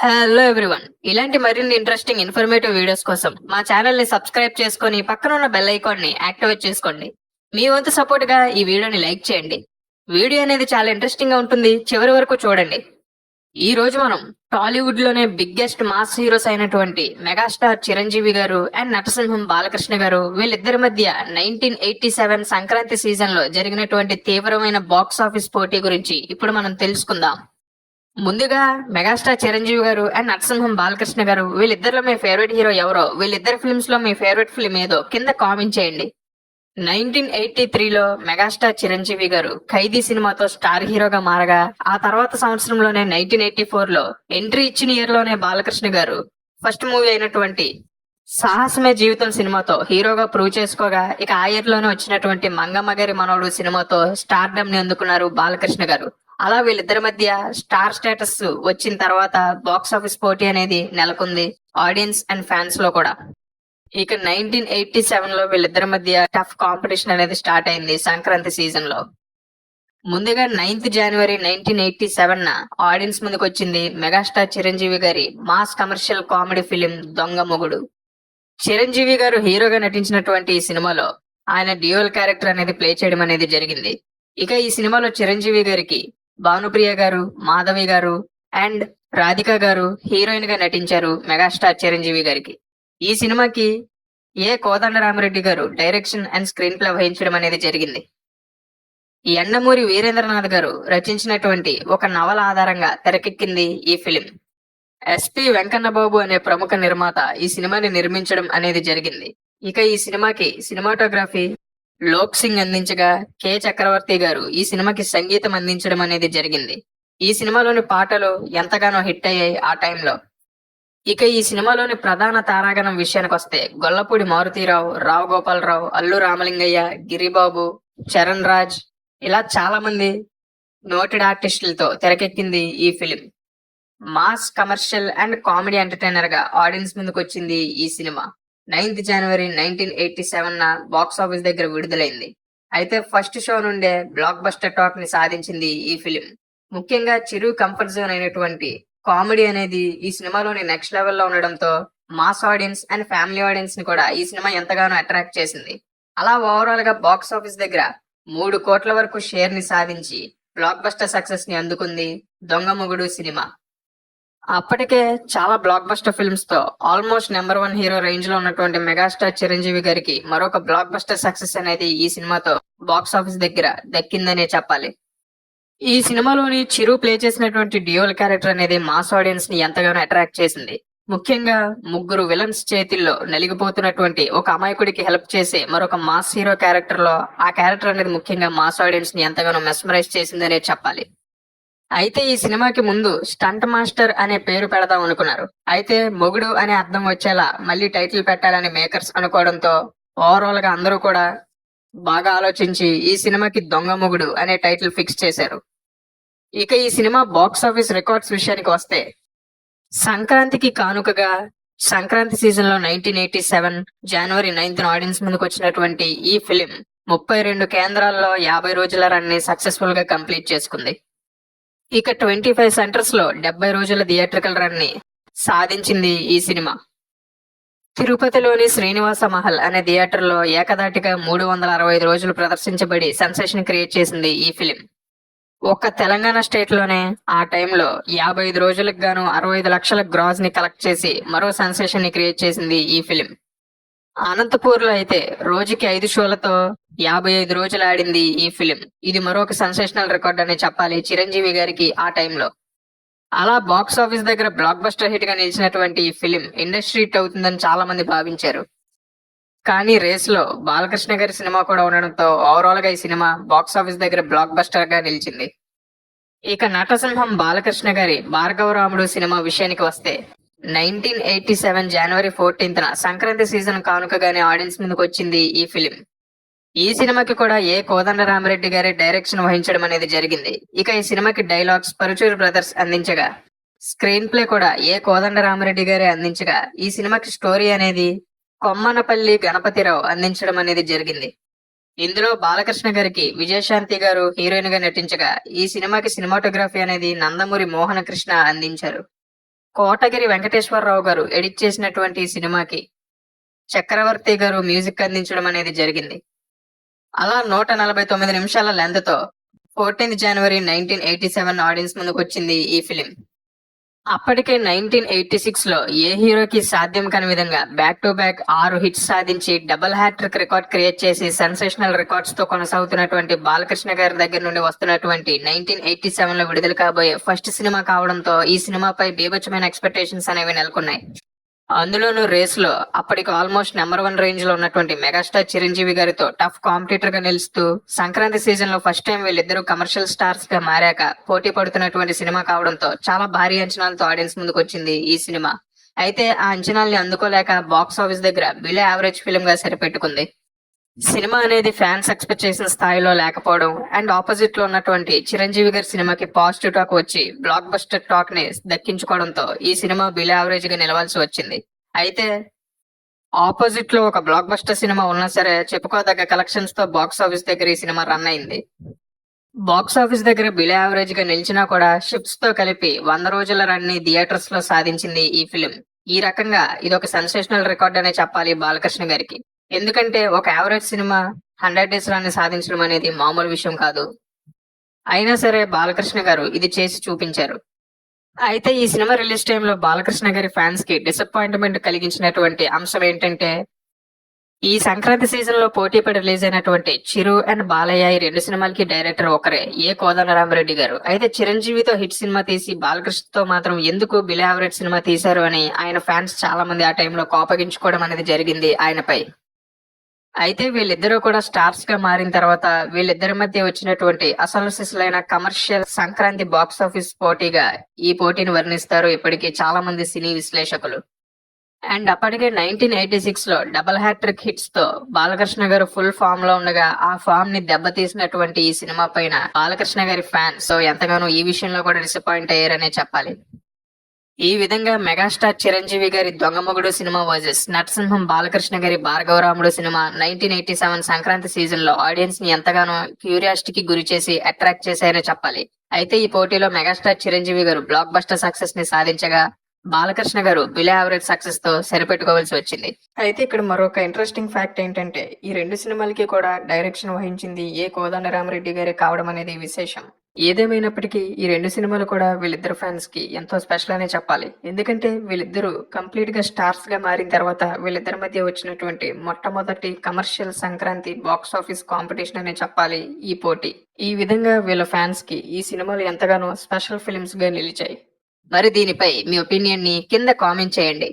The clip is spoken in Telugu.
హలో ఎవ్రీవన్ ఇలాంటి మరిన్ని ఇంట్రెస్టింగ్ ఇన్ఫర్మేటివ్ వీడియోస్ కోసం మా ఛానల్ని సబ్స్క్రైబ్ చేసుకొని పక్కన ఉన్న బెల్ ఐకాన్ని యాక్టివేట్ చేసుకోండి. మీ వంతు సపోర్ట్గా ఈ వీడియోని లైక్ చేయండి. వీడియో అనేది చాలా ఇంట్రెస్టింగ్గా ఉంటుంది. చివరి వరకు చూడండి. ఈ రోజు మనం టాలీవుడ్లోనే బిగ్గెస్ట్ మాస్ హీరోస్ అయినటువంటి మెగాస్టార్ చిరంజీవి గారు అండ్ నటసింహం బాలకృష్ణ గారు వీళ్ళిద్దరి మధ్య నైన్టీన్ ఎయిటీ సెవెన్ సంక్రాంతి సీజన్లో జరిగినటువంటి తీవ్రమైన బాక్స్ ఆఫీస్ పోటీ గురించి ఇప్పుడు మనం తెలుసుకుందాం. ముందుగా మెగాస్టార్ చిరంజీవి గారు అండ్ నరసింహం బాలకృష్ణ గారు వీళ్ళిద్దరిలో మీ ఫేవరెట్ హీరో ఎవరో? వీళ్ళిద్దరి ఫిల్మ్స్లో మీ ఫేవరెట్ ఫిల్మ్ ఏదో? కింద కామెంట్ చేయండి. నైన్టీన్ ఎయిటీ త్రీలో మెగాస్టార్ చిరంజీవి గారు ఖైదీ సినిమాతో స్టార్ హీరోగా మారగా ఆ తర్వాత సంవత్సరంలోనే నైన్టీన్ ఎయిటీ ఫోర్లో ఎంట్రీ ఇచ్చిన ఇయర్లోనే బాలకృష్ణ గారు ఫస్ట్ మూవీ అయినటువంటి సాహసమే జీవితం సినిమాతో హీరోగా ప్రూవ్ చేసుకోగా ఇక ఆ ఇయర్లోనే వచ్చినటువంటి మంగమ్మగారి మనోడు సినిమాతో స్టార్డమ్ని అందుకున్నారు బాలకృష్ణ గారు. అలా వీళ్ళిద్దరి మధ్య స్టార్ స్టేటస్ వచ్చిన తర్వాత బాక్స్ ఆఫీస్ పోటీ అనేది నెలకొంది ఆడియన్స్ అండ్ ఫ్యాన్స్లో కూడా. ఇక నైన్టీన్ ఎయిటీ సెవెన్లో వీళ్ళిద్దరి మధ్య టఫ్ కాంపిటీషన్ అనేది స్టార్ట్ అయింది సంక్రాంతి సీజన్లో. ముందుగా ninth January nineteen eighty seven న ఆడియన్స్ ముందుకు వచ్చింది మెగాస్టార్ చిరంజీవి గారి మాస్ కమర్షియల్ కామెడీ ఫిలిం దొంగ మొగుడు. చిరంజీవి గారు హీరోగా నటించినటువంటి ఈ సినిమాలో ఆయన డ్యూయల్ క్యారెక్టర్ అనేది ప్లే చేయడం అనేది జరిగింది. ఇక ఈ సినిమాలో చిరంజీవి గారికి భానుప్రియ గారు మాధవి గారు అండ్ రాధిక గారు హీరోయిన్గా నటించారు మెగాస్టార్ చిరంజీవి గారికి. ఈ సినిమాకి ఏ కోదండరామరెడ్డి గారు డైరెక్షన్ అండ్ స్క్రీన్ ప్లే వహించడం అనేది జరిగింది. ఈ ఎండమూరి వీరేంద్రనాథ్ గారు రచించినటువంటి ఒక నవల ఆధారంగా తెరకెక్కింది ఈ ఫిలిం. ఎస్పి వెంకన్నబాబు అనే ప్రముఖ నిర్మాత ఈ సినిమాని నిర్మించడం అనేది జరిగింది. ఇక ఈ సినిమాకి సినిమాటోగ్రఫీ లోక్ సింగ్ అందించగా కె. చక్రవర్తి గారు ఈ సినిమాకి సంగీతం అందించడం అనేది జరిగింది. ఈ సినిమాలోని పాటలు ఎంతగానో హిట్ అయ్యాయి ఆ టైంలో. ఇక ఈ సినిమాలోని ప్రధాన తారాగణం విషయానికి వస్తే గొల్లపూడి మారుతీరావు రావు గోపాలరావు అల్లు రామలింగయ్య గిరిబాబు చరణ్ రాజ్ ఇలా చాలా మంది నోటెడ్ ఆర్టిస్టులతో తెరకెక్కింది ఈ film. Mass commercial and comedy ఎంటర్టైనర్గా audience ముందుకు వచ్చింది ఈ cinema. Ninth January nineteen eighty seven box office దగ్గర విడుదలైంది. అయితే ఫస్ట్ షో నుండే బ్లాక్ బస్టర్ టాక్ని సాధించింది ఈ ఫిలిం ముఖ్యంగా చిరు కంఫర్ట్ జోన్ అయినటువంటి కామెడీ అనేది ఈ సినిమాలోని నెక్స్ట్ లెవెల్లో ఉండడంతో మాస్ ఆడియన్స్ అండ్ ఫ్యామిలీ ఆడియన్స్ని కూడా ఈ సినిమా ఎంతగానో అట్రాక్ట్ చేసింది. అలా ఓవరాల్గా బాక్స్ ఆఫీస్ దగ్గర మూడు కోట్ల వరకు షేర్ని సాధించి బ్లాక్ బస్టర్ సక్సెస్ని అందుకుంది దొంగ మొగుడు సినిమా. అప్పటికే చాలా బ్లాక్ బస్టర్ ఫిల్మ్స్తో ఆల్మోస్ట్ నెంబర్ వన్ హీరో రేంజ్లో ఉన్నటువంటి మెగాస్టార్ చిరంజీవి గారికి మరొక బ్లాక్ బస్టర్ సక్సెస్ అనేది ఈ సినిమాతో బాక్స్ ఆఫీస్ దగ్గర దక్కిందనే చెప్పాలి. ఈ సినిమాలోని చిరు ప్లే చేసినటువంటి డ్యూయల్ క్యారెక్టర్ అనేది మాస్ ఆడియన్స్ని ఎంతగానో అట్రాక్ట్ చేసింది. ముఖ్యంగా ముగ్గురు విలన్స్ చేతిల్లో నలిగిపోతున్నటువంటి ఒక అమాయకుడికి హెల్ప్ చేసే మరొక మాస్ హీరో క్యారెక్టర్లో ఆ క్యారెక్టర్ అనేది ముఖ్యంగా మాస్ ఆడియన్స్ని ఎంతగానో మెస్మరైజ్ చేసిందనే చెప్పాలి. అయితే ఈ సినిమాకి ముందు స్టంట్ మాస్టర్ అనే పేరు పెడదాం అనుకున్నారు. అయితే మొగుడు అనే అర్థం వచ్చేలా మళ్ళీ టైటిల్ పెట్టాలని మేకర్స్ అనుకోవడంతో ఓవరాల్గా అందరూ కూడా బాగా ఆలోచించి ఈ సినిమాకి దొంగ మొగుడు అనే టైటిల్ ఫిక్స్ చేశారు. ఇక ఈ సినిమా బాక్స్ ఆఫీస్ రికార్డ్స్ విషయానికి వస్తే సంక్రాంతికి కానుకగా సంక్రాంతి సీజన్లో nineteen eighty seven January ninth audience ముందుకు వచ్చినటువంటి ఈ ఫిలిం ముప్పై రెండు కేంద్రాల్లో యాభై రోజుల రన్ని సక్సెస్ఫుల్గా కంప్లీట్ చేసుకుంది. ఇక ట్వంటీ ఫైవ్ సెంటర్స్లో డెబ్బై రోజుల థియేట్రికల్ రన్ని సాధించింది ఈ సినిమా. తిరుపతిలోని శ్రీనివాస మహల్ అనే థియేటర్లో ఏకదాటిగా మూడు వందల అరవై ఐదు రోజులు ప్రదర్శించబడి సెన్సేషన్ క్రియేట్ చేసింది ఈ ఫిలిం. ఒక్క తెలంగాణ స్టేట్లోనే ఆ టైంలో యాభై ఐదు రోజులకు గాను అరవై ఐదు లక్షల గ్రాస్ని కలెక్ట్ చేసి మరో సెన్సేషన్ని క్రియేట్ చేసింది ఈ ఫిలిం. అనంతపూర్లో అయితే రోజుకి ఐదు షోలతో యాభై ఐదు రోజులు ఆడింది ఈ ఫిలిం. ఇది మరొక సెన్సేషనల్ రికార్డ్ అని చెప్పాలి చిరంజీవి గారికి ఆ టైంలో. అలా బాక్స్ ఆఫీస్ దగ్గర బ్లాక్ బస్టర్ హిట్గా నిలిచినటువంటి ఈ ఫిలిం ఇండస్ట్రీ హిట్ అవుతుందని చాలా మంది భావించారు. కానీ రేస్లో బాలకృష్ణ గారి సినిమా కూడా ఉండడంతో ఓవరాల్గా ఈ సినిమా బాక్స్ ఆఫీస్ దగ్గర బ్లాక్ బస్టర్గా నిలిచింది. ఇక నటసింహం బాలకృష్ణ గారి భార్గవరాముడు సినిమా విషయానికి వస్తే nineteen eighty seven January fourteenth Sankranti season కానుకగానే audience ముందుకు వచ్చింది ఈ ఫిలిం. ఈ సినిమాకి కూడా ఏ కోదండ రామరెడ్డి గారి డైరెక్షన్ వహించడం అనేది జరిగింది. ఇక ఈ సినిమాకి డైలాగ్స్ పరుచూరి బ్రదర్స్ అందించగా స్క్రీన్ ప్లే కూడా ఏ కోదండ రామరెడ్డి గారే అందించగా ఈ సినిమాకి స్టోరీ అనేది కొమ్మనపల్లి గణపతిరావు అందించడం అనేది జరిగింది. ఇందులో బాలకృష్ణ గారికి విజయశాంతి గారు హీరోయిన్గా నటించగా ఈ సినిమాకి సినిమాటోగ్రఫీ అనేది నందమూరి మోహన కృష్ణ అందించారు. కోటగిరి వెంకటేశ్వరరావు గారు ఎడిట్ చేసినటువంటి ఈ సినిమాకి చక్రవర్తి గారు మ్యూజిక్ అందించడం అనేది జరిగింది. అలా నూట నలభై తొమ్మిది నిమిషాల లెంత్తో fourteenth January nineteen eighty seven audience ముందుకు వచ్చింది ఈ ఫిలిం. అప్పటికే నైన్టీన్ ఎయిటీ సిక్స్లో ఏ హీరోకి సాధ్యం కాని విధంగా బ్యాక్ టు బ్యాక్ ఆరు హిట్స్ సాధించి డబుల్ హ్యాట్రిక్ రికార్డ్ క్రియేట్ చేసి సెన్సేషనల్ రికార్డ్స్తో కొనసాగుతున్నటువంటి బాలకృష్ణ గారి దగ్గర నుండి వస్తున్నటువంటి నైన్టీన్ ఎయిటీ సెవెన్లో విడుదల కాబోయే ఫస్ట్ సినిమా కావడంతో ఈ సినిమాపై బీభత్సమైన ఎక్స్పెక్టేషన్స్ అనేవి నెలకొన్నాయి. అందులోనూ రేస్లో అప్పటికి ఆల్మోస్ట్ నెంబర్ వన్ రేంజ్లో ఉన్నటువంటి మెగాస్టార్ చిరంజీవి గారితో టఫ్ కాంపిటీటర్గా నిలుస్తూ సంక్రాంతి సీజన్లో ఫస్ట్ టైం వీళ్ళిద్దరూ కమర్షియల్ స్టార్స్గా మారాక పోటీ పడుతున్నటువంటి సినిమా కావడంతో చాలా భారీ అంచనాలతో ఆడియన్స్ ముందుకు వచ్చింది ఈ సినిమా. అయితే ఆ అంచనాల్ని అందుకోలేక బాక్స్ ఆఫీస్ దగ్గర బిలో యావరేజ్ ఫిల్మ్గా సరిపెట్టుకుంది. సినిమా అనేది ఫ్యాన్స్ ఎక్స్పెక్ట్ చేసిన స్థాయిలో లేకపోవడం అండ్ ఆపోజిట్లో ఉన్నటువంటి చిరంజీవి గారి సినిమాకి పాజిటివ్ టాక్ వచ్చి బ్లాక్ బస్టర్ టాక్ని దక్కించుకోవడంతో ఈ సినిమా బిల్ యావరేజ్గా నిలవాల్సి వచ్చింది. అయితే ఆపోజిట్లో ఒక బ్లాక్ బస్టర్ సినిమా ఉన్నా సరే చెప్పుకోదగ్గ కలెక్షన్స్తో బాక్స్ ఆఫీస్ దగ్గర ఈ సినిమా రన్ అయింది. బాక్స్ ఆఫీస్ దగ్గర బిల్ యావరేజ్గా నిలిచినా కూడా షిప్స్తో కలిపి వంద రోజుల రన్ని థియేటర్స్లో సాధించింది ఈ ఫిలిం ఈ రకంగా ఇది ఒక సెన్సేషనల్ రికార్డ్ అనే చెప్పాలి బాలకృష్ణ గారికి. ఎందుకంటే ఒక యావరేజ్ సినిమా హండ్రెడ్ డేస్ రాన్ని సాధించడం అనేది మామూలు విషయం కాదు. అయినా సరే బాలకృష్ణ గారు ఇది చేసి చూపించారు. అయితే ఈ సినిమా రిలీజ్ టైంలో బాలకృష్ణ గారి ఫ్యాన్స్కి డిసప్పాయింట్మెంట్ కలిగించినటువంటి అంశం ఏంటంటే ఈ సంక్రాంతి సీజన్లో పోటీ పడి రిలీజ్ అయినటువంటి చిరు అండ్ బాలయ్య ఈ రెండు సినిమాలకి డైరెక్టర్ ఒకరే ఏ కోదండరామరెడ్డి గారు. అయితే చిరంజీవితో హిట్ సినిమా తీసి బాలకృష్ణతో మాత్రం ఎందుకు బిలే యావరేజ్ సినిమా తీశారు అని ఆయన ఫ్యాన్స్ చాలా మంది ఆ టైంలో కోపగించుకోవడం అనేది జరిగింది ఆయనపై. అయితే వీళ్ళిద్దరూ కూడా స్టార్స్గా మారిన తర్వాత వీళ్ళిద్దరి మధ్య వచ్చినటువంటి అసలు సిసలైన కమర్షియల్ సంక్రాంతి బాక్స్ ఆఫీస్ పోటీగా ఈ పోటీని వర్ణిస్తారు ఇప్పటికీ చాలా మంది సినీ విశ్లేషకులు. అండ్ అప్పటికే నైన్టీన్ ఎయిటీ సిక్స్లో డబల్ హ్యాట్రిక్ హిట్స్తో బాలకృష్ణ గారు ఫుల్ ఫామ్లో ఉండగా ఆ ఫామ్ని దెబ్బతీసినటువంటి ఈ సినిమా పైన బాలకృష్ణ గారి ఫ్యాన్స్ సో ఎంతగానో ఈ విషయంలో కూడా డిసప్పాయింట్ అయ్యారనే చెప్పాలి. ఈ విధంగా మెగాస్టార్ చిరంజీవి గారి దొంగమొగుడు సినిమా వర్సెస్ నరసింహం బాలకృష్ణ గారి Bhargavaramudu cinema nineteen eighty seven Sankranti సీజన్లో ఆడియన్స్ని ఎంతగానో క్యూరియాసిటీకి గురి చేసి అట్రాక్ట్ చేశారనే చెప్పాలి. అయితే ఈ పోటీలో మెగాస్టార్ చిరంజీవి గారు బ్లాక్ బస్టర్ సక్సెస్ని సాధించగా బాలకృష్ణ గారు బిలో యావరేజ్ సక్సెస్తో సరిపెట్టుకోవాల్సి వచ్చింది. అయితే ఇక్కడ మరొక ఇంట్రెస్టింగ్ ఫ్యాక్ట్ ఏంటంటే ఈ రెండు సినిమాలకి కూడా డైరెక్షన్ వహించింది ఏ కోదండరామరెడ్డి గారే కావడం అనేది విశేషం. ఏదేమైనప్పటికీ ఈ రెండు సినిమాలు కూడా వీళ్ళిద్దరు ఫ్యాన్స్కి ఎంతో స్పెషల్ అనే చెప్పాలి. ఎందుకంటే వీళ్ళిద్దరూ కంప్లీట్గా స్టార్స్గా మారిన తర్వాత వీళ్ళిద్దరి మధ్య వచ్చినటువంటి మొట్టమొదటి commercial Sankranti box office competition అనే చెప్పాలి ఈ పోటీ. ఈ విధంగా వీళ్ళ ఫ్యాన్స్కి ఈ సినిమాలు ఎంతగానో స్పెషల్ ఫిలిమ్స్గా నిలిచాయి. మరి దీనిపై మీ ఒపీనియన్ని కింద కామెంట్ చేయండి.